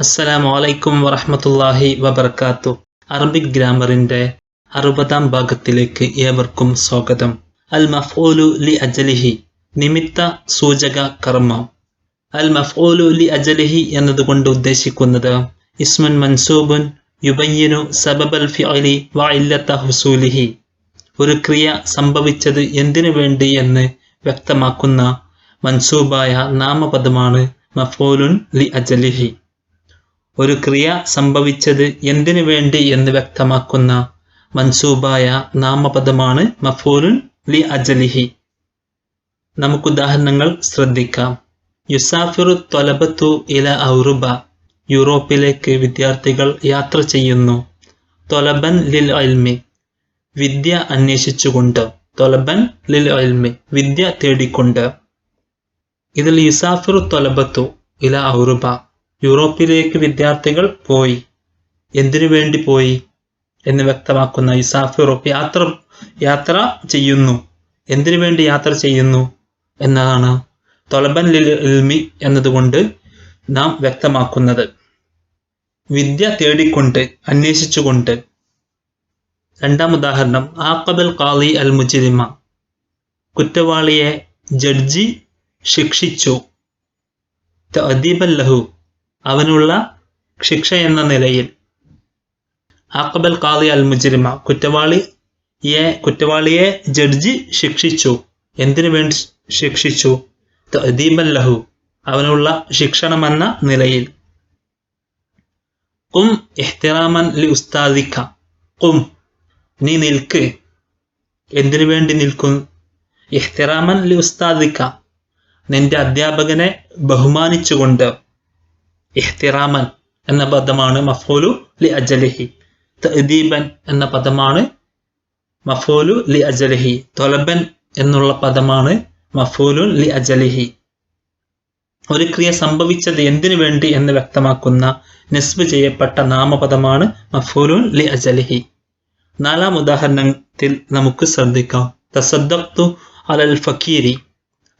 അസ്സലാമു അലൈക്കും വറഹ്മത്തുള്ളാഹി വബർക്കാത്തു. അറബിക് ഗ്രാമറിന്റെ അറുപതാം ഭാഗത്തിലേക്ക് ഏവർക്കും സ്വാഗതം. അൽ മഫ്ഊലു ലി അജലിഹി നിമിത്ത സൂചക കർമ്മം. അൽ മഫ്ഊലു ലി അജലിഹി എന്നതുകൊണ്ട് ഉദ്ദേശിക്കുന്നത് ഇസ്മുൻ മൻസൂബുൻ യുബയ്യനു സബബൽ ഫിഅലി വ ഇല്ലത്ത ഹുസൂലിഹി. ഒരു ക്രിയ സംഭവിച്ചത് എന്തിനു വേണ്ടി എന്ന് വ്യക്തമാക്കുന്ന മൻസൂബായ നാമപദമാണ് മഫൂലുൻ ലി അജലിഹി. ഒരു ക്രിയ സംഭവിച്ചത് എന്തിനു വേണ്ടി എന്ന് വ്യക്തമാക്കുന്ന മൻസൂബായ നാമപദമാണ് മഫൂലുൻ ലി അജലിഹി. നമുക്ക് ഉദാഹരണങ്ങൾ ശ്രദ്ധിക്കാം. യുസാഫിറു ത്വലബത്തു ഇല ഔറുബ യൂറോപ്പിലേക്ക് വിദ്യാർത്ഥികൾ യാത്ര ചെയ്യുന്നു. തൊലബൻ ലിൽ അൽമി വിദ്യ അന്വേഷിച്ചുകൊണ്ട്. തൊലബൻ ലിൽ അൽമി വിദ്യ തേടിക്കൊണ്ട്. ഇതിൽ യുസാഫിറു തൊലബത്തു ഇല ഔറുബ യൂറോപ്പിലേക്ക് വിദ്യാർത്ഥികൾ പോയി. എന്തിനു വേണ്ടി പോയി? എന്ന് വ്യക്തമാക്കുന്ന ഇസാഫ് യൂറോപ്പ് യാത്ര യാത്ര ചെയ്യുന്നു. എന്തിനു വേണ്ടി യാത്ര ചെയ്യുന്നു? എന്നതാണ് തൊലബൻ ലിൽമി എന്നതുകൊണ്ട് നാം വ്യക്തമാക്കുന്നത്. വിദ്യ തേടിക്കൊണ്ട് അന്വേഷിച്ചുകൊണ്ട്. രണ്ടാം ഉദാഹരണം ആക്കബൽ കാളി അൽ മുജിരിമ. കുറ്റവാളിയെ ജഡ്ജി ശിക്ഷിച്ചു. തഅദീബൻ ലഹു. അവനുള്ള ശിക്ഷ എന്ന നിലയിൽ ആക്കബൽ കാളി അൽ മുജിരിമ കുറ്റവാളിയെ കുറ്റവാളിയെ ജഡ്ജി ശിക്ഷിച്ചു. എന്തിനു വേണ്ടി ശിക്ഷിച്ചു? ദീപല്ലഹു ലഹു അവനുള്ള ശിക്ഷണമെന്ന നിലയിൽ. കും എഹ്തിറാമൻ ലി ഉസ്താദിക്ക. കും നീ നിൽക്ക്. എന്തിനു വേണ്ടി നിൽക്കും? ഇഹ്തിറാമൻ ലി ഉസ്താദിക്ക നിന്റെ അധ്യാപകനെ ബഹുമാനിച്ചുകൊണ്ട് ഇഹ്തിറാമൻ എന്ന പദമാണ് മഫൂലു ലി അജലിഹി. തഅദീബൻ എന്ന പദമാണ് മഫൂലു ലി അജലിഹി. തൊലബൻ എന്നുള്ള പദമാണ് മഫൂലു ലി അജലിഹി. ഒരു ക്രിയ സംഭവിച്ചത് എന്തിനു വേണ്ടി എന്ന് വ്യക്തമാക്കുന്ന നിസ്ബ് ചെയ്യപ്പെട്ട നാമപദമാണ് മഫൂലുൻ ലി അജലിഹി. നാലാം ഉദാഹരണത്തിൽ നമുക്ക് ശ്രദ്ധിക്കാം. തസദ്ദഖ്തു അലൽ ഫക്കീരി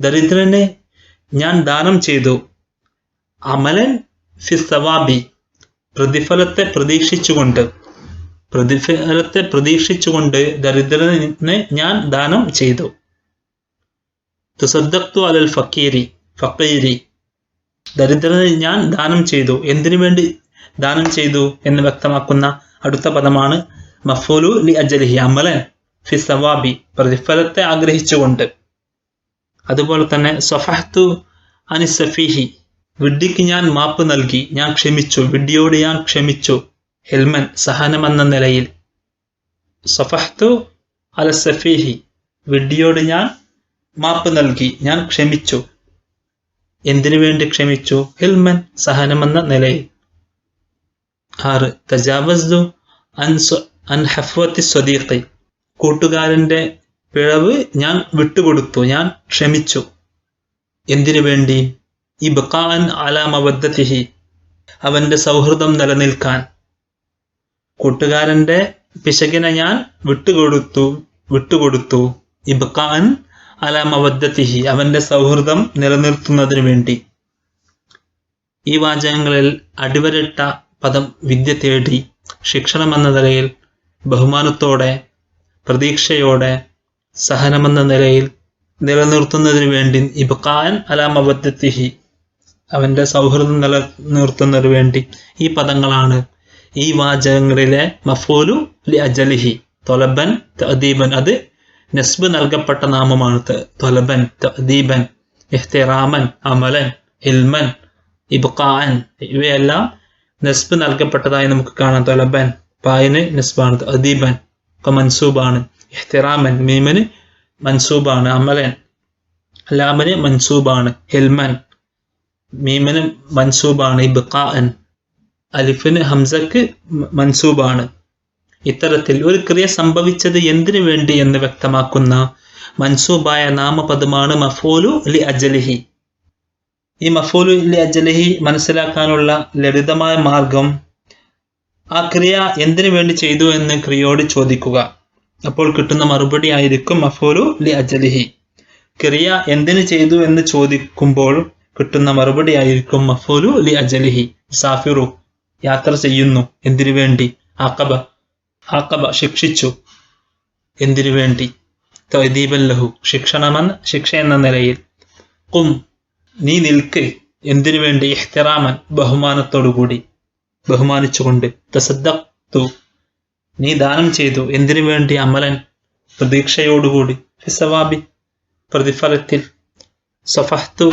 ദരിദ്രനെ ഞാൻ ദാനം ചെയ്തു. അമലൻ ഫി സവാബി പ്രതിഫലത്തെ പ്രതീക്ഷിച്ചുകൊണ്ട് പ്രതിഫലത്തെ പ്രതീക്ഷിച്ചുകൊണ്ട് ദരിദ്രനെ ഞാൻ ദാനം ചെയ്തു. തുസദ്ദഖ്തു അലൽ ഫക്കീരി ഫക്കീരി ദരിദ്രന് ഞാൻ ദാനം ചെയ്തു. എന്തിനു വേണ്ടി ദാനം ചെയ്തു എന്ന് വ്യക്തമാക്കുന്ന അടുത്ത പദമാണ് മഫൂലു ലി അജലിഹി അമലൻ ഫി സവാബി പ്രതിഫലത്തെ ആഗ്രഹിച്ചുകൊണ്ട്. അതുപോലെ തന്നെ സൊഫഹത്തു അനി സഫീഹി വിഡ്ഡിക്ക് ഞാൻ മാപ്പ് നൽകി. ഞാൻ ക്ഷമിച്ചു. വിഡ്ഢിയോട് ഞാൻ ക്ഷമിച്ചു. ഹെൽമൻ സഹനമെന്ന നിലയിൽ. സഫഹ്തു അല സഫീഹി. വിഡ്ഡിയോട് ഞാൻ മാപ്പ് നൽകി. ഞാൻ ക്ഷമിച്ചു. എന്തിനു വേണ്ടി ക്ഷമിച്ചു? ഹിൽമൻ സഹനമെന്ന നിലയിൽ. ആറ്. തജാവസ്ദു അൻ സ്വദീഖി. കൂട്ടുകാരന്റെ പിഴവ് ഞാൻ വിട്ടുകൊടുത്തു. ഞാൻ ക്ഷമിച്ചു. എന്തിനു വേണ്ടി? ഈ ബക്കാൻ അവന്റെ സൗഹൃദം നിലനിൽക്കാൻ. കൂട്ടുകാരന്റെ പിശകിനെ ഞാൻ വിട്ടുകൊടുത്തു വിട്ടുകൊടുത്തു. ഇബ്കാൻ അലാമബദ്ധത്തിഹി അവന്റെ സൗഹൃദം നിലനിർത്തുന്നതിനു വേണ്ടി. ഈ വാചകങ്ങളിൽ അടിവരട്ട പദം വിദ്യ തേടി ശിക്ഷണമെന്ന നിലയിൽ ബഹുമാനത്തോടെ പ്രതീക്ഷയോടെ സഹനമെന്ന നിലയിൽ നിലനിർത്തുന്നതിനു വേണ്ടി ഇബ്കാൻ അലാമബദ്ധത്തിഹി അവന്റെ സൗഹൃദം നിലനിർത്തുന്നതിന് വേണ്ടി ഈ പദങ്ങളാണ് ഈ വാചകങ്ങളിലെ മഫൂലു ലി അജലിഹി. തൊലബൻ തദീബൻ അത് നസ്ബ് നൽകപ്പെട്ട നാമമാണ്. തൊലബൻ തദീബൻ ഇഹ്തിറാമൻ അമലൻ ഇൽമൻ ഇബ്ഖാൻ ഇവയെല്ലാം നസ്ബ് നൽകപ്പെട്ടതായി നമുക്ക് കാണാം. തൊലബൻ പായന് നസ്ബാണ്. അദീബൻ ഒക്കെ മൻസൂബാണ്. ഇഹ്തിറാമൻ മീമന് മൻസൂബാണ്. അമലൻ ലാമന് മൻസൂബാണ്. ഹിൽമൻ മീമന് മൻസൂബാണ് ഈ ഇബ്കാൻ അലിഫിന് ഹംസക്ക് മൻസൂബാണ്. ഇത്തരത്തിൽ ഒരു ക്രിയ സംഭവിച്ചത് എന്തിനു വേണ്ടി എന്ന് വ്യക്തമാക്കുന്ന മൻസൂബായ നാമപദമാണ് മഫോലു ലി അജലിഹി. ഈ മഫോലു ലി അജലിഹി മനസ്സിലാക്കാനുള്ള ലളിതമായ മാർഗം ആ ക്രിയ എന്തിനു വേണ്ടി ചെയ്തു എന്ന് ക്രിയോട് ചോദിക്കുക. അപ്പോൾ കിട്ടുന്ന മറുപടി ആയിരിക്കും മഫോലു ലി അജലിഹി. ക്രിയ എന്തിനു ചെയ്തു എന്ന് ചോദിക്കുമ്പോൾ കിട്ടുന്ന മറുപടി ആയിരിക്കും മഫൂലു ലി അജലിഹി. സാഫിറു യാത്ര ചെയ്യുന്നു. എന്തിനു വേണ്ടി? ആക്കബ ആക്കബ ശിക്ഷിച്ചു. എന്തിനു വേണ്ടി? ലഹു. ശിക്ഷണമെന്ന് ശിക്ഷ എന്ന നിലയിൽ. കും നീ നിൽക്ക്. എന്തിനു വേണ്ടി? ഇഹ്തിറാമൻ. ബഹുമാനത്തോടുകൂടി ബഹുമാനിച്ചുകൊണ്ട്. തസദ്ദു നീ ദാനം ചെയ്തു. എന്തിനു വേണ്ടി? അമലൻ. പ്രതീക്ഷയോടുകൂടി. ഫിസവാബി. പ്രതിഫലത്തിൽ. സഫഹ്തു.